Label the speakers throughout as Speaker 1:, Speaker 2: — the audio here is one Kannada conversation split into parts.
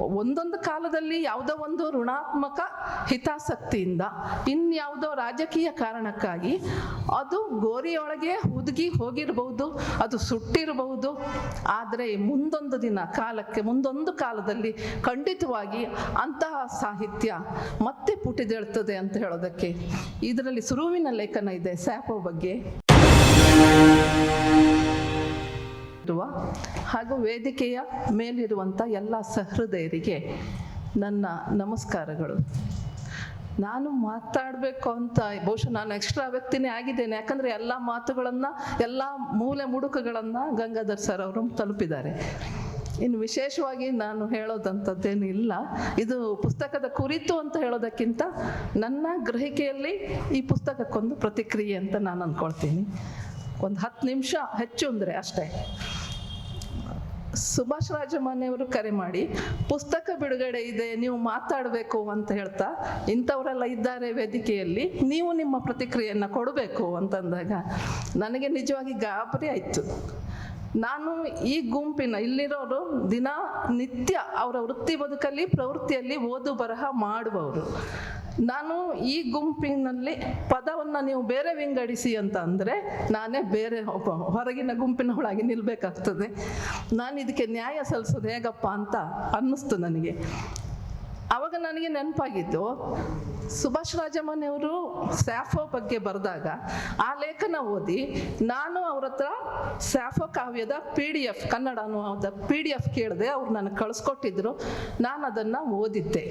Speaker 1: ಒಂದೊಂದು ಕಾಲದಲ್ಲಿ ಯಾವುದೋ ಒಂದು ಋಣಾತ್ಮಕ ಹಿತಾಸಕ್ತಿಯಿಂದ ಇನ್ಯಾವುದೋ ರಾಜಕೀಯ ಕಾರಣಕ್ಕಾಗಿ ಅದು ಗೋರಿಯೊಳಗೆ ಹುದುಗಿ ಹೋಗಿರಬಹುದು, ಅದು ಸುಟ್ಟಿರಬಹುದು. ಆದರೆ ಮುಂದೊಂದು ದಿನ ಕಾಲಕ್ಕೆ, ಮುಂದೊಂದು ಕಾಲದಲ್ಲಿ ಖಂಡಿತವಾಗಿ ಅಂತಹ ಸಾಹಿತ್ಯ ಮತ್ತೆ ಪುಟಿದೇಳ್ತದೆ ಅಂತ ಹೇಳೋದಕ್ಕೆ ಇದರಲ್ಲಿ ಸುರುವಿನ ಲೇಖನ ಇದೆ ಸ್ಯಾಪೋ ಬಗ್ಗೆ. ಹಾಗೂ ವೇದಿಕೆಯ ಮೇಲಿರುವಂಥ ಎಲ್ಲ ಸಹೃದಯರಿಗೆ ನನ್ನ ನಮಸ್ಕಾರಗಳು. ನಾನು ಮಾತಾಡಬೇಕು ಅಂತ, ಬಹುಶಃ ನಾನು ಎಕ್ಸ್ಟ್ರಾ ವ್ಯಕ್ತಿನೇ ಆಗಿದ್ದೇನೆ. ಯಾಕಂದರೆ ಎಲ್ಲ ಮಾತುಗಳನ್ನು, ಎಲ್ಲ ಮೂಲೆ ಮುಡುಕುಗಳನ್ನು ಗಂಗಾಧರ್ ಸರ್ ಅವರು ತಲುಪಿದ್ದಾರೆ. ಇನ್ನು ವಿಶೇಷವಾಗಿ ನಾನು ಹೇಳೋದಂಥದ್ದೇನು ಇಲ್ಲ ಇದು ಪುಸ್ತಕದ ಕುರಿತು ಅಂತ ಹೇಳೋದಕ್ಕಿಂತ ನನ್ನ ಗ್ರಹಿಕೆಯಲ್ಲಿ ಈ ಪುಸ್ತಕಕ್ಕೊಂದು ಪ್ರತಿಕ್ರಿಯೆ ಅಂತ ನಾನು ಅಂದ್ಕೊಳ್ತೀನಿ ಒಂದು ಹತ್ತು ನಿಮಿಷ ಹೆಚ್ಚು ಅಂದರೆ ಅಷ್ಟೇ. ಸುಭಾಷ್ ರಾಜಮಾನ್ಯವರು ಕರೆ ಮಾಡಿ, ಪುಸ್ತಕ ಬಿಡುಗಡೆ ಇದೆ, ನೀವು ಮಾತಾಡಬೇಕು ಅಂತ ಹೇಳ್ತಾ, ಇಂಥವರೆಲ್ಲ ಇದ್ದಾರೆ ವೇದಿಕೆಯಲ್ಲಿ, ನೀವು ನಿಮ್ಮ ಪ್ರತಿಕ್ರಿಯೆಯನ್ನು ಕೊಡಬೇಕು ಅಂತಂದಾಗ ನನಗೆ ನಿಜವಾಗಿ ಗಾಬರಿ ಆಯಿತು. ನಾನು ಈ ಗುಂಪಿನ, ಇಲ್ಲಿರೋರು ದಿನ ನಿತ್ಯ ಅವರ ವೃತ್ತಿ ಬದುಕಲ್ಲಿ, ಪ್ರವೃತ್ತಿಯಲ್ಲಿ ಓದು ಬರಹ ಮಾಡುವವರು. ನಾನು ಈ ಗುಂಪಿನಲ್ಲಿ ಪದವನ್ನು ನೀವು ಬೇರೆ ವಿಂಗಡಿಸಿ ಅಂತ ಅಂದರೆ ನಾನೇ ಬೇರೆ ಹೊರಗಿನ ಗುಂಪಿನ ಒಳಗೆ ನಿಲ್ಲಬೇಕಾಗ್ತದೆ ನಾನು ಇದಕ್ಕೆ ನ್ಯಾಯ ಸಲ್ಲಿಸೋದು ಹೇಗಪ್ಪ ಅಂತ ಅನ್ನಿಸ್ತು ನನಗೆ. ಆವಾಗ ನನಗೆ ನೆನಪಾಗಿದ್ದು, ಸುಭಾಷ್ ರಾಜಮನೆಯವರು ಸ್ಯಾಫೋ ಬಗ್ಗೆ ಬರೆದಾಗ ಆ ಲೇಖನ ಓದಿ, ನಾನು ಅವ್ರ ಹತ್ರ ಸ್ಯಾಫೋ ಕಾವ್ಯದ ಪಿ ಡಿ ಎಫ್ ಕನ್ನಡ ಅನುವಾದ ಪಿ ಡಿ ಎಫ್ ಕೇಳಿದೆ ಅವ್ರು ನನಗೆ ಕಳಿಸ್ಕೊಟ್ಟಿದ್ರು. ನಾನು ಅದನ್ನು ಓದಿದ್ದೆ.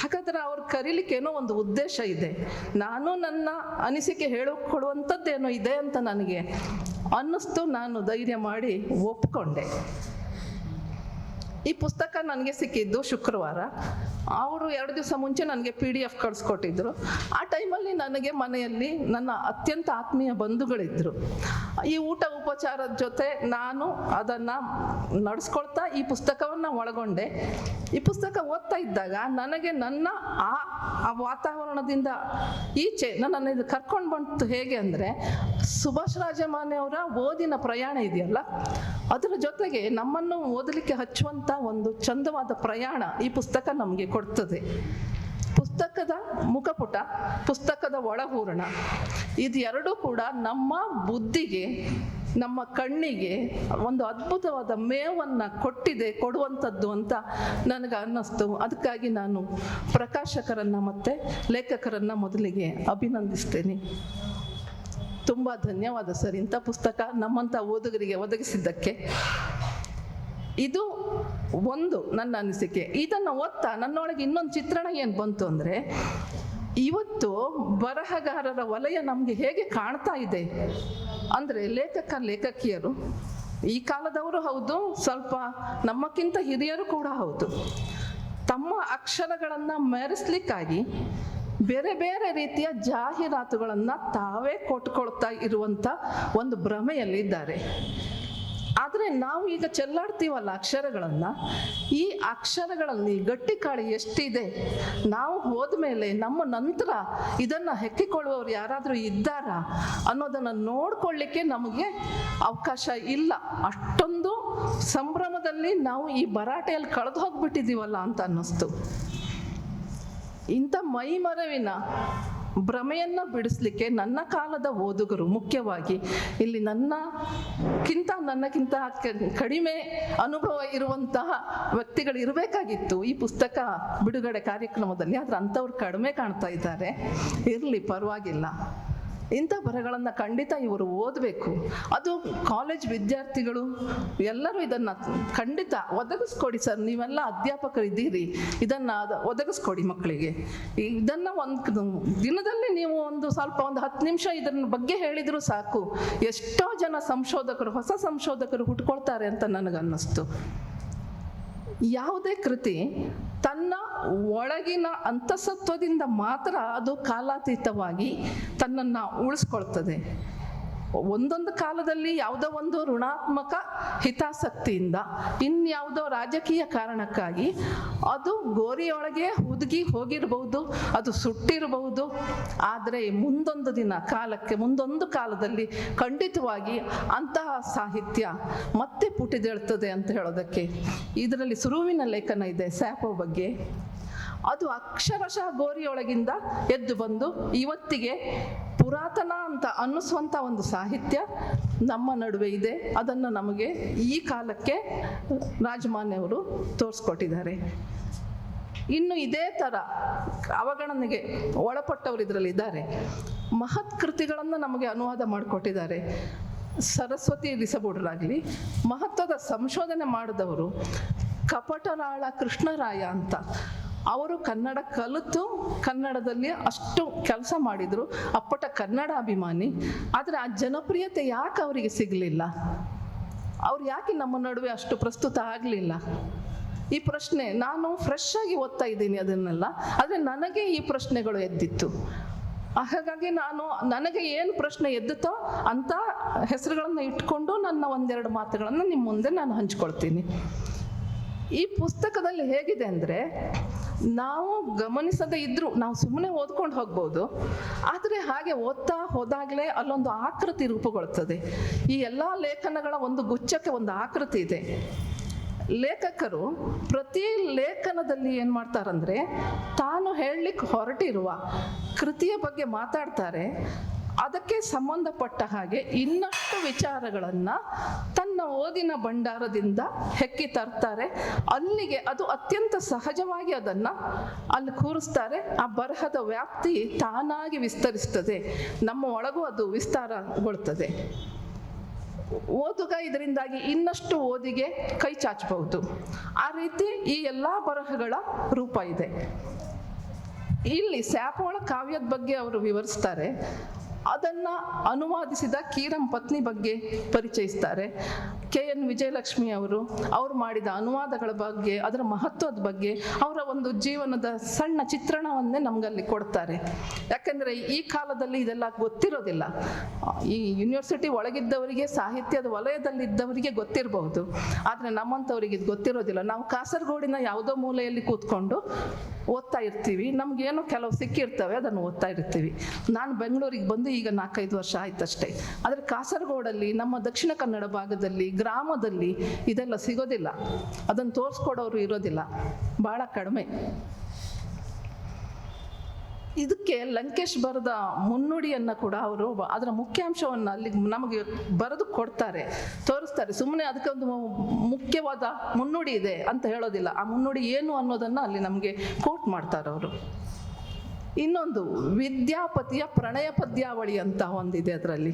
Speaker 1: ಹಾಗಾದ್ರೆ ಅವ್ರು ಕರೀಲಿಕ್ಕೇನೋ ಒಂದು ಉದ್ದೇಶ ಇದೆ. ನಾನು ನನ್ನ ಅನಿಸಿಕೆ ಹೇಳಿಕೊಡುವಂಥದ್ದೇನೋ ಇದೆ ಅಂತ ನನಗೆ ಅನ್ನಿಸ್ತು. ನಾನು ಧೈರ್ಯ ಮಾಡಿ ಒಪ್ಕೊಂಡೆ. ಈ ಪುಸ್ತಕ ನನಗೆ ಸಿಕ್ಕಿದ್ದು ಶುಕ್ರವಾರ. ಅವರು ಎರಡು ದಿವಸ ಮುಂಚೆ ನನಗೆ ಪಿ ಡಿ ಎಫ್ ಕಳಿಸ್ಕೊಟ್ಟಿದ್ರು. ಆ ಟೈಮಲ್ಲಿ ನನಗೆ ಮನೆಯಲ್ಲಿ ನನ್ನ ಅತ್ಯಂತ ಆತ್ಮೀಯ ಬಂಧುಗಳಿದ್ದರು ಈ ಊಟ ಉಪಚಾರದ ಜೊತೆ ನಾನು ಅದನ್ನು ನಡೆಸ್ಕೊಳ್ತಾ ಈ ಪುಸ್ತಕವನ್ನು ಒಳಗೊಂಡೆ. ಈ ಪುಸ್ತಕ ಓದ್ತಾ ಇದ್ದಾಗ ನನಗೆ ನನ್ನ ಆ ವಾತಾವರಣದಿಂದ ಈಚೆ ನನ್ನನ್ನು ಇದು ಕರ್ಕೊಂಡು ಬಂತು ಹೇಗೆ ಅಂದರೆ ಸುಭಾಷ್ ರಾಜಮಾನೆಯವರ ಓದಿನ ಪ್ರಯಾಣ ಇದೆಯಲ್ಲ? ಅದರ ಜೊತೆಗೆ ನಮ್ಮನ್ನು ಓದಲಿಕ್ಕೆ ಹಚ್ಚುವಂಥ ಒಂದು ಚಂದವಾದ ಪ್ರಯಾಣ ಈ ಪುಸ್ತಕ ನಮಗೆ ಕೊಡ್ತದೆ. ಪುಸ್ತಕದ ಮುಖಪುಟ, ಪುಸ್ತಕದ ಒಳಹೂರಣ ಇದೆರಡೂ ಕೂಡ ನಮ್ಮ ಬುದ್ಧಿಗೆ, ನಮ್ಮ ಕಣ್ಣಿಗೆ ಒಂದು ಅದ್ಭುತವಾದ ಮೇವನ್ನು ಕೊಟ್ಟಿದೆ, ಕೊಡುವಂಥದ್ದು ಅಂತ ನನಗೆ ಅನ್ನಿಸ್ತು. ಅದಕ್ಕಾಗಿ ನಾನು ಪ್ರಕಾಶಕರನ್ನು ಮತ್ತು ಲೇಖಕರನ್ನು ಮೊದಲಿಗೆ ಅಭಿನಂದಿಸ್ತೇನೆ. ತುಂಬ ಧನ್ಯವಾದ ಸರ್ ಇಂಥ ಪುಸ್ತಕ ನಮ್ಮಂಥ ಓದುಗರಿಗೆ ಒದಗಿಸಿದ್ದಕ್ಕೆ. ಇದು ಒಂದು ನನ್ನ ಅನಿಸಿಕೆ. ಇದನ್ನು ಓದ್ತಾ ನನ್ನೊಳಗೆ ಇನ್ನೊಂದು ಚಿತ್ರಣ ಏನು ಬಂತು ಅಂದರೆ, ಇವತ್ತು ಬರಹಗಾರರ ವಲಯ ನಮಗೆ ಹೇಗೆ ಕಾಣ್ತಾ ಇದೆ ಅಂದರೆ ಲೇಖಕ ಲೇಖಕಿಯರು, ಈ ಕಾಲದವರು ಹೌದು, ಸ್ವಲ್ಪ ನಮ್ಮಕ್ಕಿಂತ ಹಿರಿಯರು ಕೂಡ ಹೌದು. ತಮ್ಮ ಅಕ್ಷರಗಳನ್ನು ಮೆರೆಸ್ಲಿಕ್ಕಾಗಿ ಬೇರೆ ಬೇರೆ ರೀತಿಯ ಜಾಹೀರಾತುಗಳನ್ನು ತಾವೇ ಕೊಟ್ಕೊಳ್ತಾ ಇರುವಂಥ ಒಂದು ಭ್ರಮೆಯಲ್ಲಿದ್ದಾರೆ. ಆದರೆ ನಾವು ಈಗ ಚೆಲ್ಲಾಡ್ತೀವಲ್ಲ ಅಕ್ಷರಗಳನ್ನು, ಈ ಅಕ್ಷರಗಳಲ್ಲಿ ಗಟ್ಟಿ ಕಾಳಿ ಎಷ್ಟಿದೆ, ನಾವು ಹೋದ್ಮೇಲೆ ನಮ್ಮ ನಂತರ ಇದನ್ನು ಹೆಕ್ಕಿಕೊಳ್ಳುವವರು ಯಾರಾದರೂ ಇದ್ದಾರಾ ಅನ್ನೋದನ್ನು ನೋಡ್ಕೊಳ್ಳಿಕ್ಕೆ ನಮಗೆ ಅವಕಾಶ ಇಲ್ಲ. ಅಷ್ಟೊಂದು ಸಂಭ್ರಮದಲ್ಲಿ ನಾವು ಈ ಭರಾಟೆಯಲ್ಲಿ ಕಳೆದು ಹೋಗ್ಬಿಟ್ಟಿದ್ದೀವಲ್ಲ ಅಂತ ಅನ್ನಿಸ್ತು. ಇಂಥ ಮೈಮರವಿನ ಭ್ರಮೆಯನ್ನು ಬಿಡಿಸ್ಲಿಕ್ಕೆ ನನ್ನ ಕಾಲದ ಓದುಗರು ಮುಖ್ಯವಾಗಿ ಇಲ್ಲಿ ನನ್ನಕ್ಕಿಂತ ನನ್ನಕ್ಕಿಂತ ಕಡಿಮೆ ಅನುಭವ ಇರುವಂತಹ ವ್ಯಕ್ತಿಗಳು ಇರಬೇಕಾಗಿತ್ತು. ಈ ಪುಸ್ತಕ ಬಿಡುಗಡೆ ಕಾರ್ಯಕ್ರಮದಲ್ಲಿ ಆದ್ರೆ ಅಂಥವ್ರು ಕಡಿಮೆ ಕಾಣ್ತಾ ಇದ್ದಾರೆ. ಇರಲಿ, ಪರವಾಗಿಲ್ಲ. ಇಂಥ ಬರಹಗಳನ್ನು ಖಂಡಿತ ಇವರು ಓದಬೇಕು. ಅದು ಕಾಲೇಜ್ ವಿದ್ಯಾರ್ಥಿಗಳು ಎಲ್ಲರೂ ಇದನ್ನು ಖಂಡಿತ ಒದಗಿಸ್ಕೊಡಿ ಸರ್. ನೀವೆಲ್ಲ ಅಧ್ಯಾಪಕರು ಇದ್ದೀರಿ ಇದನ್ನು ಒದಗಿಸ್ಕೊಡಿ ಮಕ್ಕಳಿಗೆ. ಇದನ್ನು ಒಂದು ದಿನದಲ್ಲಿ ನೀವು ಒಂದು ಸ್ವಲ್ಪ ಒಂದು ಹತ್ತು ನಿಮಿಷ ಇದರ ಬಗ್ಗೆ ಹೇಳಿದರೂ ಸಾಕು. ಎಷ್ಟೋ ಜನ ಸಂಶೋಧಕರು, ಹೊಸ ಸಂಶೋಧಕರು ಹುಟ್ಕೊಳ್ತಾರೆ ಅಂತ ನನಗನ್ನಿಸ್ತು. ಯಾವುದೇ ಕೃತಿ ತನ್ನ ಒಳಗಿನ ಅಂತಸತ್ವದಿಂದ ಮಾತ್ರ ಅದು ಕಾಲಾತೀತವಾಗಿ ತನ್ನನ್ನು ಉಳಿಸ್ಕೊಳ್ತದೆ. ಒಂದೊಂದು ಕಾಲದಲ್ಲಿ ಯಾವುದೋ ಒಂದು ಋಣಾತ್ಮಕ ಹಿತಾಸಕ್ತಿಯಿಂದ ಇನ್ಯಾವುದೋ ರಾಜಕೀಯ ಕಾರಣಕ್ಕಾಗಿ ಅದು ಗೋರಿಯೊಳಗೆ ಹುದುಗಿ ಹೋಗಿರಬಹುದು, ಅದು ಸುಟ್ಟಿರಬಹುದು. ಆದರೆ ಮುಂದೊಂದು ದಿನ ಕಾಲಕ್ಕೆ, ಮುಂದೊಂದು ಕಾಲದಲ್ಲಿ ಖಂಡಿತವಾಗಿ ಅಂತಹ ಸಾಹಿತ್ಯ ಮತ್ತೆ ಪುಟಿದೇಳ್ತದೆ ಅಂತ ಹೇಳೋದಕ್ಕೆ ಇದರಲ್ಲಿ ಸುರುವಿನ ಲೇಖನ ಇದೆ ಸ್ಯಾಪೋ ಬಗ್ಗೆ. ಅದು ಅಕ್ಷರಶಃ ಗೋರಿಯೊಳಗಿಂದ ಎದ್ದು ಬಂದು ಇವತ್ತಿಗೆ ಪುರಾತನ ಅಂತ ಅನ್ನಿಸುವಂಥ ಒಂದು ಸಾಹಿತ್ಯ ನಮ್ಮ ನಡುವೆ ಇದೆ. ಅದನ್ನು ನಮಗೆ ಈ ಕಾಲಕ್ಕೆ ರಾಜಮಾನ್ಯವರು ತೋರಿಸ್ಕೊಟ್ಟಿದ್ದಾರೆ. ಇನ್ನು ಇದೇ ಥರ ಅವಗಣನೆಗೆ ಒಳಪಟ್ಟವರು ಇದರಲ್ಲಿ ಇದ್ದಾರೆ. ಮಹತ್ ಕೃತಿಗಳನ್ನು ನಮಗೆ ಅನುವಾದ ಮಾಡಿಕೊಟ್ಟಿದ್ದಾರೆ. ಸರಸ್ವತಿ ಲಿಸಬೂಡರಾಗಲಿ ಮಹತ್ವದ ಸಂಶೋಧನೆ ಮಾಡಿದವರು ಕಪಟರಾಳ ಕೃಷ್ಣರಾಯ ಅಂತ. ಅವರು ಕನ್ನಡ ಕಲಿತು ಕನ್ನಡದಲ್ಲಿ ಅಷ್ಟು ಕೆಲಸ ಮಾಡಿದರು. ಅಪ್ಪಟ ಕನ್ನಡ ಅಭಿಮಾನಿ. ಆದರೆ ಆ ಜನಪ್ರಿಯತೆ ಯಾಕೆ ಅವರಿಗೆ ಸಿಗಲಿಲ್ಲ? ಅವ್ರು ಯಾಕೆ ನಮ್ಮ ನಡುವೆ ಅಷ್ಟು ಪ್ರಸ್ತುತ ಆಗಲಿಲ್ಲ? ಈ ಪ್ರಶ್ನೆ ನಾನು ಫ್ರೆಶ್ ಆಗಿ ಓದ್ತಾ ಇದ್ದೀನಿ ಅದನ್ನೆಲ್ಲ. ಆದರೆ ನನಗೆ ಈ ಪ್ರಶ್ನೆಗಳು ಎದ್ದಿತ್ತು. ಹಾಗಾಗಿ ನಾನು, ನನಗೆ ಏನು ಪ್ರಶ್ನೆ ಎದ್ದುತ್ತೋ ಅಂತ ಹೆಸರುಗಳನ್ನು ಇಟ್ಕೊಂಡು ನನ್ನ ಒಂದೆರಡು ಮಾತುಗಳನ್ನು ನಿಮ್ಮ ಮುಂದೆ ನಾನು ಹಂಚ್ಕೊಳ್ತೀನಿ. ಈ ಪುಸ್ತಕದಲ್ಲಿ ಹೇಗಿದೆ ಅಂದರೆ ನಾವು ಗಮನಿಸದೆ ಇದ್ರು, ನಾವು ಸುಮ್ಮನೆ ಓದ್ಕೊಂಡು ಹೋಗ್ಬೋದು, ಆದರೆ ಹಾಗೆ ಓದ್ತಾ ಹೋದಾಗಲೇ ಅಲ್ಲೊಂದು ಆಕೃತಿ ರೂಪುಗೊಳ್ತದೆ. ಈ ಎಲ್ಲ ಲೇಖನಗಳ ಒಂದು ಗುಚ್ಛಕ್ಕೆ ಒಂದು ಆಕೃತಿ ಇದೆ. ಲೇಖಕರು ಪ್ರತಿ ಲೇಖನದಲ್ಲಿ ಏನು ಮಾಡ್ತಾರಂದ್ರೆ, ತಾನು ಹೇಳಲಿಕ್ಕೆ ಹೊರಟಿರುವ ಕೃತಿಯ ಬಗ್ಗೆ ಮಾತಾಡ್ತಾರೆ ಅದಕ್ಕೆ ಸಂಬಂಧಪಟ್ಟ ಹಾಗೆ ಇನ್ನಷ್ಟು ವಿಚಾರಗಳನ್ನು ತನ್ನ ಓದಿನ ಭಂಡಾರದಿಂದ ಹೆಕ್ಕಿ ತರ್ತಾರೆ. ಅಲ್ಲಿಗೆ ಅದು ಅತ್ಯಂತ ಸಹಜವಾಗಿ ಅದನ್ನು ಅಲ್ಲಿ ಕೂರಿಸ್ತಾರೆ. ಆ ಬರಹದ ವ್ಯಾಪ್ತಿ ತಾನಾಗಿ ವಿಸ್ತರಿಸ್ತದೆ. ನಮ್ಮ ಒಳಗೂ ಅದು ವಿಸ್ತಾರಗೊಳ್ತದೆ. ಓದುಗ ಇದರಿಂದಾಗಿ ಇನ್ನಷ್ಟು ಓದಿಗೆ ಕೈ ಚಾಚಬಹುದು. ಆ ರೀತಿ ಈ ಎಲ್ಲ ಬರಹಗಳ ರೂಪ ಇದೆ. ಇಲ್ಲಿ ಸ್ಯಾಪೋಳ ಕಾವ್ಯದ ಬಗ್ಗೆ ಅವರು ವಿವರಿಸ್ತಾರೆ. ಅದನ್ನ ಅನುವಾದಿಸಿದ ಕೀರಂ ಪತ್ನಿ ಬಗ್ಗೆ ಪರಿಚಯಿಸ್ತಾರೆ. ಕೆ. ಎನ್. ವಿಜಯಲಕ್ಷ್ಮಿ ಅವರು ಅವರು ಮಾಡಿದ ಅನುವಾದಗಳ ಬಗ್ಗೆ, ಅದರ ಮಹತ್ವದ ಬಗ್ಗೆ ಅವರ ಒಂದು ಜೀವನದ ಸಣ್ಣ ಚಿತ್ರಣವನ್ನೇ ನಮಗಲ್ಲಿ ಕೊಡ್ತಾರೆ. ಯಾಕಂದ್ರೆ ಈ ಕಾಲದಲ್ಲಿ ಇದೆಲ್ಲ ಗೊತ್ತಿರೋದಿಲ್ಲ. ಈ ಯೂನಿವರ್ಸಿಟಿ ಒಳಗಿದ್ದವರಿಗೆ, ಸಾಹಿತ್ಯದ ವಲಯದಲ್ಲಿದ್ದವರಿಗೆ ಗೊತ್ತಿರಬಹುದು. ಆದರೆ ನಮ್ಮಂಥವ್ರಿಗೆ ಇದು ಗೊತ್ತಿರೋದಿಲ್ಲ. ನಾವು ಕಾಸರಗೋಡಿನ ಯಾವುದೋ ಮೂಲೆಯಲ್ಲಿ ಕೂತ್ಕೊಂಡು ಓದ್ತಾ ಇರ್ತೀವಿ. ನಮ್ಗೇನು ಕೆಲವು ಸಿಕ್ಕಿರ್ತವೆ, ಅದನ್ನು ಓದ್ತಾ ಇರ್ತೀವಿ. ನಾನು ಬೆಂಗಳೂರಿಗೆ ಬಂದು ಈಗ ನಾಲ್ಕೈದು ವರ್ಷ ಆಯ್ತಷ್ಟೇ. ಆದರೆ ಕಾಸರಗೋಡಲ್ಲಿ, ನಮ್ಮ ದಕ್ಷಿಣ ಕನ್ನಡ ಭಾಗದಲ್ಲಿ, ಗ್ರಾಮದಲ್ಲಿ ಇದೆಲ್ಲ ಸಿಗೋದಿಲ್ಲ. ಅದನ್ನು ತೋರಿಸ್ಕೊಡೋರು ಇರೋದಿಲ್ಲ. ಭಾಳ ಕಡಿಮೆ. ಇದಕ್ಕೆ ಲಂಕೇಶ್ ಬರೆದ ಮುನ್ನುಡಿಯನ್ನು ಕೂಡ ಅವರು ಅದರ ಮುಖ್ಯಾಂಶವನ್ನು ಅಲ್ಲಿ ನಮಗೆ ಬರೆದು ಕೊಡ್ತಾರೆ, ತೋರಿಸ್ತಾರೆ. ಸುಮ್ಮನೆ ಅದಕ್ಕೆ ಒಂದು ಮುಖ್ಯವಾದ ಮುನ್ನುಡಿ ಇದೆ ಅಂತ ಹೇಳೋದಿಲ್ಲ. ಆ ಮುನ್ನುಡಿ ಏನು ಅನ್ನೋದನ್ನು ಅಲ್ಲಿ ನಮಗೆ ಕೋಟ್ ಮಾಡ್ತಾರೆ ಅವರು. ಇನ್ನೊಂದು ವಿದ್ಯಾಪತಿಯ ಪ್ರಣಯ ಪದ್ಯಾವಳಿ ಅಂತ ಒಂದಿದೆ ಅದರಲ್ಲಿ.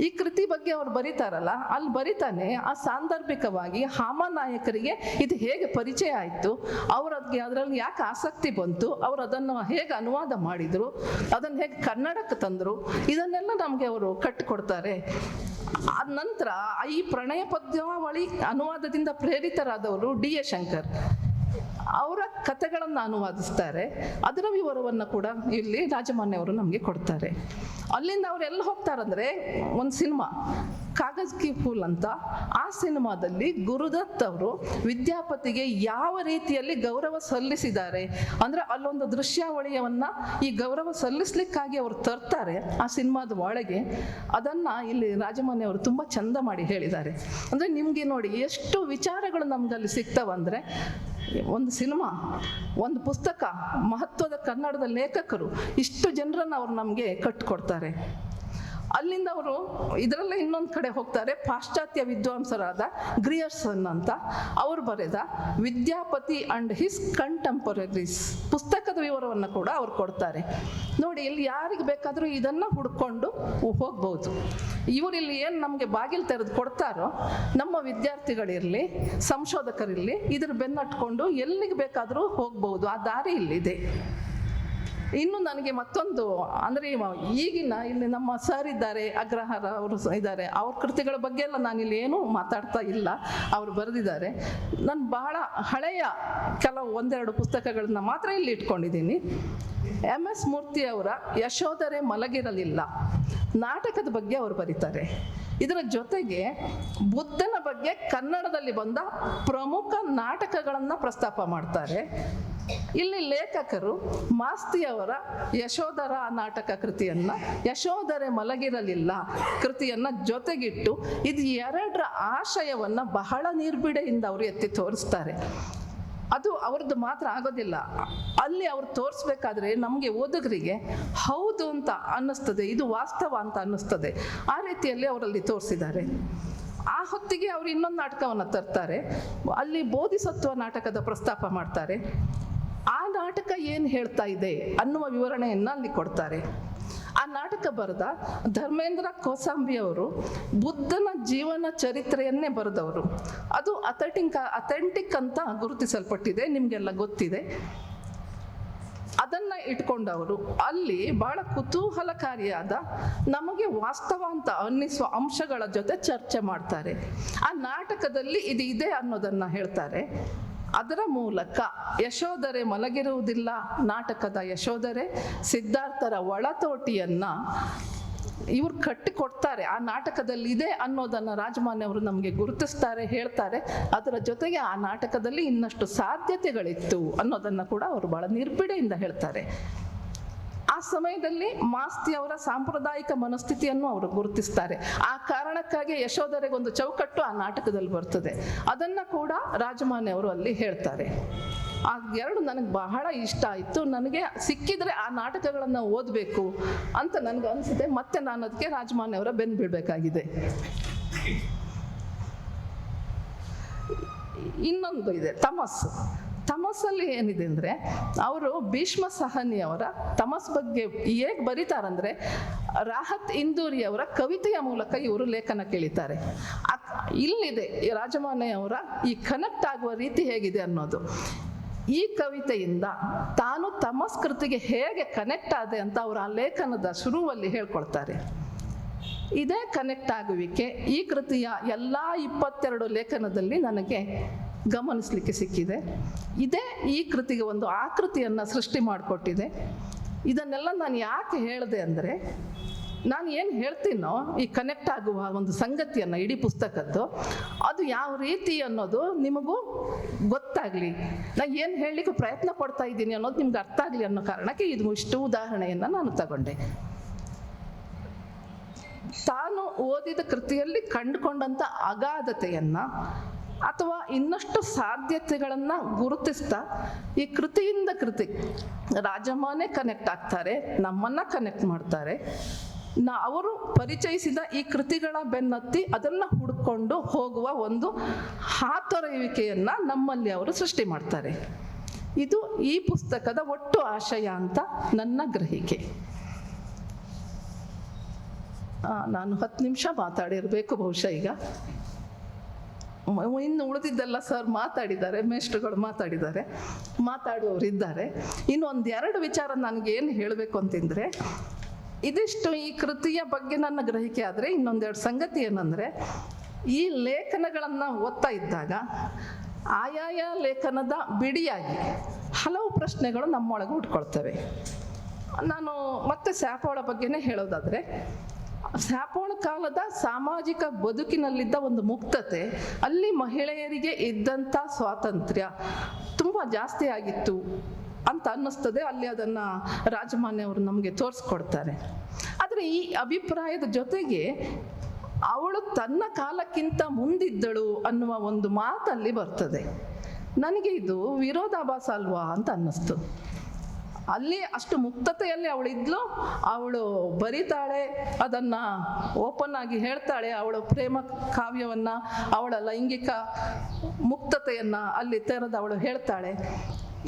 Speaker 1: ಈ ಕೃತಿ ಬಗ್ಗೆ ಅವ್ರು ಬರೀತಾರಲ್ಲ, ಅಲ್ಲಿ ಬರಿತಾನೆ ಆ ಸಾಂದರ್ಭಿಕವಾಗಿ ಹಾಮನಾಯಕರಿಗೆ ಇದು ಹೇಗೆ ಪರಿಚಯ ಆಯಿತು ಅವ್ರಿಗೆ ಅದರಲ್ಲಿ ಯಾಕೆ ಆಸಕ್ತಿ ಬಂತು, ಅವರು ಅದನ್ನು ಹೇಗೆ ಅನುವಾದ ಮಾಡಿದರು, ಅದನ್ನು ಹೇಗೆ ಕನ್ನಡಕ್ಕೆ ತಂದರು, ಇದನ್ನೆಲ್ಲ ನಮಗೆ ಅವರು ಕಟ್ಟಿಕೊಡ್ತಾರೆ. ಆದ ನಂತರ ಈ ಪ್ರಣಯ ಪದ್ಯಾವಳಿ ಅನುವಾದದಿಂದ ಪ್ರೇರಿತರಾದವರು ಡಿ ಎ ಶಂಕರ್. ಅವರ ಕಥೆಗಳನ್ನು ಅನುವಾದಿಸ್ತಾರೆ. ಅದರ ವಿವರವನ್ನು ಕೂಡ ಇಲ್ಲಿ ರಾಜಮಾನ್ಯವರು ನಮಗೆ ಕೊಡ್ತಾರೆ. ಅಲ್ಲಿಂದ ಅವ್ರು ಎಲ್ಲಿ ಹೋಗ್ತಾರಂದ್ರೆ ಒಂದು ಸಿನಿಮಾ, ಕಾಗಜ್ ಕಿ ಫೂಲ್ ಅಂತ. ಆ ಸಿನಿಮಾದಲ್ಲಿ ಗುರುದತ್ ಅವರು ವಿದ್ಯಾಪತಿಗೆ ಯಾವ ರೀತಿಯಲ್ಲಿ ಗೌರವ ಸಲ್ಲಿಸಿದ್ದಾರೆ. ಅಂದ್ರೆ ಅಲ್ಲೊಂದು ದೃಶ್ಯಾವಳಿಯವನ್ನ ಈ ಗೌರವ ಸಲ್ಲಿಸ್ಲಿಕ್ಕಾಗಿ ಅವರು ತರ್ತಾರೆ ಆ ಸಿನಿಮಾದ ಒಳಗೆ. ಅದನ್ನ ಇಲ್ಲಿ ರಾಜಮಾನ್ಯವರು ತುಂಬಾ ಚಂದ ಮಾಡಿ ಹೇಳಿದ್ದಾರೆ. ಅಂದ್ರೆ ನಿಮ್ಗೆ ನೋಡಿ ಎಷ್ಟು ವಿಚಾರಗಳು ನಮ್ಗಲ್ಲಿ ಸಿಗ್ತಾವಂದ್ರೆ ಒಂದು ಸಿನಿಮಾ, ಒಂದು ಪುಸ್ತಕ, ಮಹತ್ವದ ಕನ್ನಡದ ಲೇಖಕರು, ಇಷ್ಟು ಜನರನ್ನು ಅವರು ನಮಗೆ ಕಟ್ಟಿಕೊಡ್ತಾರೆ ಅಲ್ಲಿಂದ ಅವರು ಇದರಲ್ಲೇ ಇನ್ನೊಂದು ಕಡೆ ಹೋಗ್ತಾರೆ, ಪಾಶ್ಚಾತ್ಯ ವಿದ್ವಾಂಸರಾದ ಗ್ರಿಯರ್ಸನ್ ಅಂತ. ಅವರು ಬರೆದ ವಿದ್ಯಾಪತಿ ಅಂಡ್ ಹಿಸ್ ಕಂಟೆಂಪರರೀಸ್ ಪುಸ್ತಕದ ವಿವರವನ್ನು ಕೂಡ ಅವ್ರು ಕೊಡ್ತಾರೆ. ನೋಡಿ, ಇಲ್ಲಿ ಯಾರಿಗೆ ಬೇಕಾದರೂ ಇದನ್ನು ಹುಡ್ಕೊಂಡು ಹೋಗ್ಬೋದು. ಇವರು ಇಲ್ಲಿ ಏನು ನಮಗೆ ಬಾಗಿಲು ತೆರೆದು ಕೊಡ್ತಾರೋ, ನಮ್ಮ ವಿದ್ಯಾರ್ಥಿಗಳಿರಲಿ, ಸಂಶೋಧಕರಿರಲಿ, ಇದ್ರ ಬೆನ್ನಟ್ಕೊಂಡು ಎಲ್ಲಿಗೆ ಬೇಕಾದರೂ ಹೋಗ್ಬೋದು. ಆ ದಾರಿ ಇಲ್ಲಿದೆ. ಇನ್ನು ನನಗೆ ಮತ್ತೊಂದು, ಅಂದರೆ ಈಗಿನ ಇಲ್ಲಿ ನಮ್ಮ ಸರ್ ಇದ್ದಾರೆ, ಅಗ್ರಹಾರ ಅವರು ಇದ್ದಾರೆ, ಅವ್ರ ಕೃತಿಗಳ ಬಗ್ಗೆ ಎಲ್ಲ ನಾನಿಲ್ಲಿ ಏನೂ ಮಾತಾಡ್ತಾ ಇಲ್ಲ. ಅವರು ಬರೆದಿದ್ದಾರೆ. ನಾನು ಬಹಳ ಹಳೆಯ ಕೆಲವು ಒಂದೆರಡು ಪುಸ್ತಕಗಳನ್ನ ಮಾತ್ರ ಇಲ್ಲಿ ಇಟ್ಕೊಂಡಿದ್ದೀನಿ. ಎಂ ಎಸ್ ಮೂರ್ತಿ ಅವರ ಯಶೋಧರೆ ಮಲಗಿರಲಿಲ್ಲ. ನಾಟಕದ ಬಗ್ಗೆ ಅವರು ಬರೀತಾರೆ. ಇದರ ಜೊತೆಗೆ ಬುದ್ಧನ ಬಗ್ಗೆ ಕನ್ನಡದಲ್ಲಿ ಬಂದ ಪ್ರಮುಖ ನಾಟಕಗಳನ್ನು ಪ್ರಸ್ತಾಪ ಮಾಡ್ತಾರೆ. ಇಲ್ಲಿ ಲೇಖಕರು ಮಾಸ್ತಿಯವರ ಯಶೋಧರ ನಾಟಕ ಕೃತಿಯನ್ನ, ಯಶೋಧರೆ ಮಲಗಿರಲಿಲ್ಲ ಕೃತಿಯನ್ನ ಜೊತೆಗಿಟ್ಟು ಇದು ಎರಡರ ಆಶಯವನ್ನ ಬಹಳ ನಿರ್ಬಿಡೆಯಿಂದ ಅವರು ಎತ್ತಿ ತೋರಿಸ್ತಾರೆ. ಅದು ಅವ್ರದ್ದು ಮಾತ್ರ ಆಗೋದಿಲ್ಲ. ಅಲ್ಲಿ ಅವ್ರು ತೋರಿಸ್ಬೇಕಾದ್ರೆ ನಮಗೆ ಓದುಗರಿಗೆ ಹೌದು ಅಂತ ಅನ್ನಿಸ್ತದೆ, ಇದು ವಾಸ್ತವ ಅಂತ ಅನ್ನಿಸ್ತದೆ. ಆ ರೀತಿಯಲ್ಲಿ ಅವರಲ್ಲಿ ತೋರಿಸಿದ್ದಾರೆ. ಆ ಹೊತ್ತಿಗೆ ಅವರು ಇನ್ನೊಂದು ನಾಟಕವನ್ನು ತರ್ತಾರೆ. ಅಲ್ಲಿ ಬೋಧಿಸತ್ವ ನಾಟಕದ ಪ್ರಸ್ತಾಪ ಮಾಡ್ತಾರೆ. ಆ ನಾಟಕ ಏನು ಹೇಳ್ತಾ ಇದೆ ಅನ್ನುವ ವಿವರಣೆಯನ್ನು ಅಲ್ಲಿ ಕೊಡ್ತಾರೆ. ಆ ನಾಟಕ ಬರೆದ ಧರ್ಮೇಂದ್ರ ಕೋಸಾಂಬಿ ಅವರು ಬುದ್ಧನ ಜೀವನ ಚರಿತ್ರೆಯನ್ನೇ ಬರೆದವರು. ಅದು ಅಥೆಂಟಿಕ್ ಅಥೆಂಟಿಕ್ ಅಂತ ಗುರುತಿಸಲ್ಪಟ್ಟಿದೆ, ನಿಮಗೆಲ್ಲ ಗೊತ್ತಿದೆ. ಅದನ್ನ ಇಟ್ಕೊಂಡವರು. ಅಲ್ಲಿ ಬಹಳ ಕುತೂಹಲಕಾರಿಯಾದ, ನಮಗೆ ವಾಸ್ತವ ಅಂತ ಅನ್ನಿಸುವ ಅಂಶಗಳ ಜೊತೆ ಚರ್ಚೆ ಮಾಡ್ತಾರೆ. ಆ ನಾಟಕದಲ್ಲಿ ಇದು ಇದೆ ಅನ್ನೋದನ್ನು ಹೇಳ್ತಾರೆ. ಅದರ ಮೂಲಕ ಯಶೋಧರೆ ಮಲಗಿರುವುದಿಲ್ಲ. ನಾಟಕದ ಯಶೋಧರೆ ಸಿದ್ಧಾರ್ಥರ ಒಳತೋಟಿಯನ್ನು ಇವ್ರು ಕಟ್ಟಿ ಕೊಡ್ತಾರೆ ಆ ನಾಟಕದಲ್ಲಿ ಇದೆ ಅನ್ನೋದನ್ನ ರಾಜಮಾನ್ಯವರು ನಮಗೆ ಗುರುತಿಸ್ತಾರೆ, ಹೇಳ್ತಾರೆ. ಅದರ ಜೊತೆಗೆ ಆ ನಾಟಕದಲ್ಲಿ ಇನ್ನಷ್ಟು ಸಾಧ್ಯತೆಗಳಿತ್ತು ಅನ್ನೋದನ್ನ ಕೂಡ ಅವರು ಬಹಳ ನಿರ್ಬಿಡೆಯಿಂದ ಹೇಳ್ತಾರೆ. ಸಮಯದಲ್ಲಿ ಮಾಸ್ತಿ ಅವರ ಸಾಂಪ್ರದಾಯಿಕ ಮನಸ್ಥಿತಿಯನ್ನು ಅವರು ಗುರುತಿಸ್ತಾರೆ. ಆ ಕಾರಣಕ್ಕಾಗಿ ಯಶೋಧರೆಗೆ ಒಂದು ಚೌಕಟ್ಟು ಆ ನಾಟಕದಲ್ಲಿ ಬರ್ತದೆ. ಅದನ್ನ ಕೂಡ ರಾಜಮಾನ್ಯವರು ಅಲ್ಲಿ ಹೇಳ್ತಾರೆ. ಆ ಎರಡು ನನಗೆ ಬಹಳ ಇಷ್ಟ ಆಯಿತು. ನನಗೆ ಸಿಕ್ಕಿದ್ರೆ ಆ ನಾಟಕಗಳನ್ನು ಓದಬೇಕು ಅಂತ ನನಗೆ ಅನಿಸುತ್ತೆ. ಮತ್ತೆ ನಾನು ಅದಕ್ಕೆ ರಾಜಮಾನ್ಯವರ ಬೆನ್ನು ಬಿಡಬೇಕಾಗಿದೆ. ಇನ್ನೊಂದು ಇದೆ, ತಮಸ್ಸು. ತಮಸ್ಸಲ್ಲಿ ಏನಿದೆ ಅಂದರೆ, ಅವರು ಭೀಷ್ಮ ಸಹನಿ ಅವರ ತಮಸ್ ಬಗ್ಗೆ ಹೇಗೆ ಬರೀತಾರಂದ್ರೆ, ರಾಹತ್ ಇಂದೂರಿ ಅವರ ಕವಿತೆಯ ಮೂಲಕ ಇವರು ಲೇಖನ ಕೇಳಿತಾರೆ ಇಲ್ಲಿದೆ ಈ ರಾಜಮಾನ್ಯ ಅವರ ಈ ಕನೆಕ್ಟ್ ಆಗುವ ರೀತಿ ಹೇಗಿದೆ ಅನ್ನೋದು. ಈ ಕವಿತೆಯಿಂದ ತಾನು ತಮಸ್ ಕೃತಿಗೆ ಹೇಗೆ ಕನೆಕ್ಟ್ ಆದೆ ಅಂತ ಅವರು ಆ ಲೇಖನದ ಶುರುವಲ್ಲಿ ಹೇಳ್ಕೊಳ್ತಾರೆ. ಇದೇ ಕನೆಕ್ಟ್ ಆಗುವಿಕೆ ಈ ಕೃತಿಯ ಎಲ್ಲ ಇಪ್ಪತ್ತೆರಡು ಲೇಖನದಲ್ಲಿ ನನಗೆ ಗಮನಿಸಲಿಕ್ಕೆ ಸಿಕ್ಕಿದೆ. ಇದೇ ಈ ಕೃತಿಗೆ ಒಂದು ಆಕೃತಿಯನ್ನು ಸೃಷ್ಟಿ ಮಾಡಿಕೊಟ್ಟಿದೆ. ಇದನ್ನೆಲ್ಲ ನಾನು ಯಾಕೆ ಹೇಳಿದೆ ಅಂದರೆ, ನಾನು ಏನು ಹೇಳ್ತೀನೋ ಈ ಕನೆಕ್ಟ್ ಆಗುವ ಒಂದು ಸಂಗತಿಯನ್ನು, ಇಡೀ ಪುಸ್ತಕದ್ದು, ಅದು ಯಾವ ರೀತಿ ಅನ್ನೋದು ನಿಮಗೂ ಗೊತ್ತಾಗಲಿ. ನಾನು ಏನು ಹೇಳಲಿಕ್ಕೆ ಪ್ರಯತ್ನ ಪಡ್ತಾ ಇದ್ದೀನಿ ಅನ್ನೋದು ನಿಮ್ಗೆ ಅರ್ಥ ಆಗಲಿ ಅನ್ನೋ ಕಾರಣಕ್ಕೆ ಇದು ಇಷ್ಟು ಉದಾಹರಣೆಯನ್ನು ನಾನು ತಗೊಂಡೆ. ತಾನು ಓದಿದ ಕೃತಿಯಲ್ಲಿ ಕಂಡುಕೊಂಡಂಥ ಅಗಾಧತೆಯನ್ನ ಅಥವಾ ಇನ್ನಷ್ಟು ಸಾಧ್ಯತೆಗಳನ್ನು ಗುರುತಿಸ್ತಾ ಈ ಕೃತಿಯಿಂದ ಕೃತಿ ರಾಜಮ್ಮನೇ ಕನೆಕ್ಟ್ ಆಗ್ತಾರೆ, ನಮ್ಮನ್ನ ಕನೆಕ್ಟ್ ಮಾಡ್ತಾರೆ. ನಾ ಅವರು ಪರಿಚಯಿಸಿದ ಈ ಕೃತಿಗಳ ಬೆನ್ನತ್ತಿ ಅದನ್ನು ಹುಡ್ಕೊಂಡು ಹೋಗುವ ಒಂದು ಹಾತೊರೆಯುವಿಕೆಯನ್ನ ನಮ್ಮಲ್ಲಿ ಅವರು ಸೃಷ್ಟಿ ಮಾಡ್ತಾರೆ. ಇದು ಈ ಪುಸ್ತಕದ ಒಟ್ಟು ಆಶಯ ಅಂತ ನನ್ನ ಗ್ರಹಿಕೆ. ನಾನು ಹತ್ತು ನಿಮಿಷ ಮಾತಾಡಿರಬೇಕು ಬಹುಶಃ ಈಗ. ಇನ್ನು ಉಳಿದಿದ್ದೆಲ್ಲ ಸರ್ ಮಾತಾಡಿದ್ದಾರೆ, ಮೇಷ್ಟ್ರುಗಳು ಮಾತಾಡಿದ್ದಾರೆ ಮಾತಾಡುವವರು ಇದ್ದಾರೆ ಇನ್ನು ಒಂದು ಎರಡು ವಿಚಾರ ನನಗೆ ಏನು ಹೇಳಬೇಕು ಅಂತಂದರೆ, ಇದಿಷ್ಟು ಈ ಕೃತಿಯ ಬಗ್ಗೆ ನನ್ನ ಗ್ರಹಿಕೆ ಆದರೆ, ಇನ್ನೊಂದೆರಡು ಸಂಗತಿ ಏನಂದರೆ, ಈ ಲೇಖನಗಳನ್ನು ಓದ್ತಾ ಇದ್ದಾಗ, ಆಯಾಯ ಲೇಖನದ ಬಿಡಿಯಾಗಿ ಹಲವು ಪ್ರಶ್ನೆಗಳು ನಮ್ಮೊಳಗೆ ಉಟ್ಕೊಳ್ತವೆ. ನಾನು ಮತ್ತೆ ಸ್ಯಾಪೋಳ ಬಗ್ಗೆನೇ ಹೇಳೋದಾದರೆ ಸ್ಯಾಪೋಳ ಕಾಲದ ಸಾಮಾಜಿಕ ಬದುಕಿನಲ್ಲಿದ್ದ ಒಂದು ಮುಕ್ತತೆ, ಅಲ್ಲಿ ಮಹಿಳೆಯರಿಗೆ ಇದ್ದಂಥ ಸ್ವಾತಂತ್ರ್ಯ ತುಂಬ ಜಾಸ್ತಿ ಆಗಿತ್ತು ಅಂತ ಅನ್ನಿಸ್ತದೆ. ಅಲ್ಲಿ ಅದನ್ನು ರಾಜಮಾನ್ಯವರು ನಮಗೆ ತೋರಿಸ್ಕೊಡ್ತಾರೆ. ಆದರೆ ಈ ಅಭಿಪ್ರಾಯದ ಜೊತೆಗೆ ಅವಳು ತನ್ನ ಕಾಲಕ್ಕಿಂತ ಮುಂದಿದ್ದಳು ಅನ್ನುವ ಒಂದು ಮಾತಲ್ಲಿ ಬರ್ತದೆ. ನನಗೆ ಇದು ವಿರೋಧಾಭಾಸ ಅಲ್ವಾ ಅಂತ ಅನ್ನಿಸ್ತು. ಅಲ್ಲಿ ಅಷ್ಟು ಮುಕ್ತತೆಯಲ್ಲಿ ಅವಳಿದ್ಲು ಅವಳು ಬರೀತಾಳೆ, ಅದನ್ನ ಓಪನ್ ಆಗಿ ಹೇಳ್ತಾಳೆ. ಅವಳ ಪ್ರೇಮ ಕಾವ್ಯವನ್ನ, ಅವಳ ಲೈಂಗಿಕ ಮುಕ್ತತೆಯನ್ನ ಅಲ್ಲಿ ತೆರೆದು ಅವಳು ಹೇಳ್ತಾಳೆ.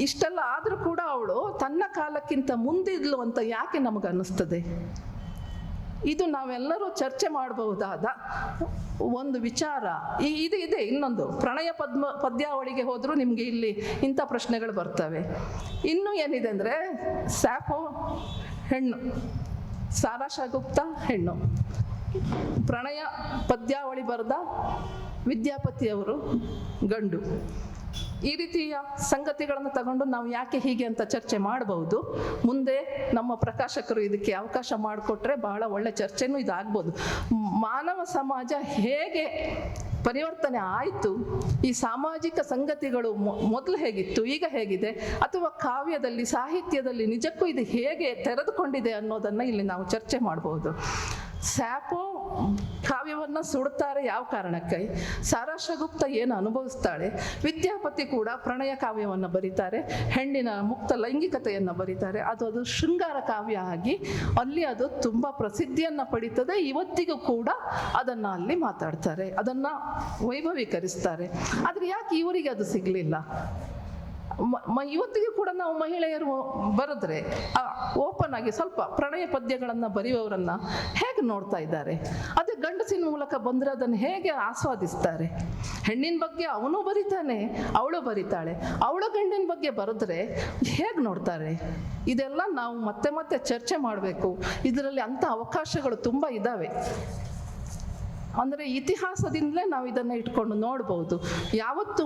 Speaker 1: ಇಷ್ಟೆಲ್ಲ ಆದರೂ ಕೂಡ ಅವಳು ತನ್ನ ಕಾಲಕ್ಕಿಂತ ಮುಂದಿದ್ಲು ಅಂತ ಯಾಕೆ ನಮಗೆ ಅನ್ನಿಸ್ತದೆ ಇದು ನಾವೆಲ್ಲರೂ ಚರ್ಚೆ ಮಾಡಬಹುದಾದ ಒಂದು ವಿಚಾರ. ಈ- ಇದು ಇದೆ. ಇನ್ನೊಂದು. ಪ್ರಣಯ ಪದ್ಮ, ಪದ್ಯಾವಳಿಗೆ ಹೋದರೂ ನಿಮಗೆ ಇಲ್ಲಿ ಇಂಥ ಪ್ರಶ್ನೆಗಳು ಬರ್ತವೆ. ಇನ್ನು ಏನಿದೆ ಅಂದರೆ ಸ್ಯಾಫೋ ಹೆಣ್ಣು. ಸಾರಾಶಗುಪ್ತ ಹೆಣ್ಣು. ಪ್ರಣಯ ಪದ್ಯಾವಳಿ ಬರೆದ ವಿದ್ಯಾಪತಿಯವರು ಗಂಡು. ಈ ರೀತಿಯ ಸಂಗತಿಗಳನ್ನು ತಗೊಂಡು ನಾವು ಯಾಕೆ ಹೀಗೆ ಅಂತ ಚರ್ಚೆ ಮಾಡಬಹುದು ಮುಂದೆ ನಮ್ಮ ಪ್ರಕಾಶಕರು ಇದಕ್ಕೆ ಅವಕಾಶ ಮಾಡಿಕೊಟ್ರೆ ಬಹಳ ಒಳ್ಳೆ ಚರ್ಚೆನೂ ಇದಾಗ್ಬೋದು. ಮಾನವ ಸಮಾಜ ಹೇಗೆ ಪರಿವರ್ತನೆ ಆಯಿತು, ಈ ಸಾಮಾಜಿಕ ಸಂಗತಿಗಳು ಮೊದಲು ಹೇಗಿತ್ತು, ಈಗ ಹೇಗಿದೆ, ಅಥವಾ ಕಾವ್ಯದಲ್ಲಿ, ಸಾಹಿತ್ಯದಲ್ಲಿ ನಿಜಕ್ಕೂ ಇದು ಹೇಗೆ ತೆರೆದುಕೊಂಡಿದೆ ಅನ್ನೋದನ್ನು ಇಲ್ಲಿ ನಾವು ಚರ್ಚೆ ಮಾಡಬಹುದು ಸ್ಯಾಪೋ ಕಾವ್ಯವನ್ನು ಸುಡುತ್ತಾರೆ ಯಾವ ಕಾರಣಕ್ಕೆ? ಸಾರಾಶಗುಪ್ತ ಏನು ಅನುಭವಿಸ್ತಾಳೆ? ವಿದ್ಯಾಪತಿ ಕೂಡ ಪ್ರಣಯ ಕಾವ್ಯವನ್ನು ಬರೀತಾರೆ, ಹೆಣ್ಣಿನ ಮುಕ್ತ ಲೈಂಗಿಕತೆಯನ್ನು ಬರೀತಾರೆ. ಅದು ಅದು ಶೃಂಗಾರ ಕಾವ್ಯ ಆಗಿ ಅಲ್ಲಿ ಅದು ತುಂಬ ಪ್ರಸಿದ್ಧಿಯನ್ನು ಪಡೀತದೆ. ಇವತ್ತಿಗೂ ಕೂಡ ಅದನ್ನು ಅಲ್ಲಿ ಮಾತಾಡ್ತಾರೆ. ಅದನ್ನು ವೈಭವೀಕರಿಸ್ತಾರೆ. ಆದರೆ ಯಾಕೆ ಇವರಿಗೆ ಅದು ಸಿಗಲಿಲ್ಲ? ಮ- ಇವತ್ತಿಗೂ ಕೂಡ ನಾವು ಮಹಿಳೆಯರು ಬರೆದ್ರೆ ಓಪನ್ ಆಗಿ ಸ್ವಲ್ಪ ಪ್ರಣಯ ಪದ್ಯಗಳನ್ನು ಬರೆಯುವವರನ್ನ ಹೇಗೆ ನೋಡ್ತಾ ಇದ್ದಾರೆ? ಅದೇ ಗಂಡಸಿನ ಮೂಲಕ ಬಂದರೆ ಅದನ್ನು ಹೇಗೆ ಆಸ್ವಾದಿಸ್ತಾರೆ? ಹೆಣ್ಣಿನ ಬಗ್ಗೆ ಅವನು ಬರಿತಾನೆ, ಅವಳು ಬರಿತಾಳೆ. ಅವಳ ಗಂಡಿನ ಬಗ್ಗೆ ಬರೆದ್ರೆ ಹೇಗೆ ನೋಡ್ತಾರೆ? ಇದೆಲ್ಲ ನಾವು ಮತ್ತೆ ಮತ್ತೆ ಚರ್ಚೆ ಮಾಡಬೇಕು. ಇದರಲ್ಲಿ ಅಂಥ ಅವಕಾಶಗಳು ತುಂಬ ಇದ್ದಾವೆ ಅಂದರೆ ಇತಿಹಾಸದಿಂದಲೇ ನಾವು ಇದನ್ನು ಇಟ್ಕೊಂಡು ನೋಡ್ಬೋದು. ಯಾವತ್ತು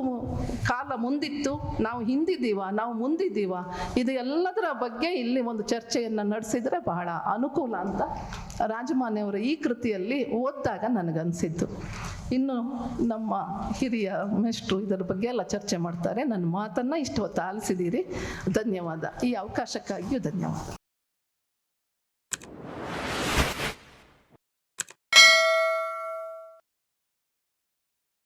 Speaker 1: ಕಾಲ ಮುಂದಿತ್ತು, ನಾವು ಹಿಂದಿದ್ದೀವ, ನಾವು ಮುಂದಿದ್ದೀವ, ಇದು ಎಲ್ಲದರ ಬಗ್ಗೆ ಇಲ್ಲಿ ಒಂದು ಚರ್ಚೆಯನ್ನು ನಡೆಸಿದರೆ ಬಹಳ ಅನುಕೂಲ ಅಂತ ರಾಜಮಾನ್ಯವರು ಈ ಕೃತಿಯಲ್ಲಿ ಓದಿದಾಗ ನನಗನ್ಸಿದ್ದು. ಇನ್ನು ನಮ್ಮ ಹಿರಿಯ ಮೆಸ್ಟ್ರು ಇದರ ಬಗ್ಗೆ ಎಲ್ಲ ಚರ್ಚೆ ಮಾಡ್ತಾರೆ. ನನ್ನ ಮಾತನ್ನು ಇಷ್ಟು ಹೊತ್ತು ಆಲಿಸಿದ್ದೀರಿ ಧನ್ಯವಾದ. ಈ ಅವಕಾಶಕ್ಕಾಗಿಯೂ ಧನ್ಯವಾದ.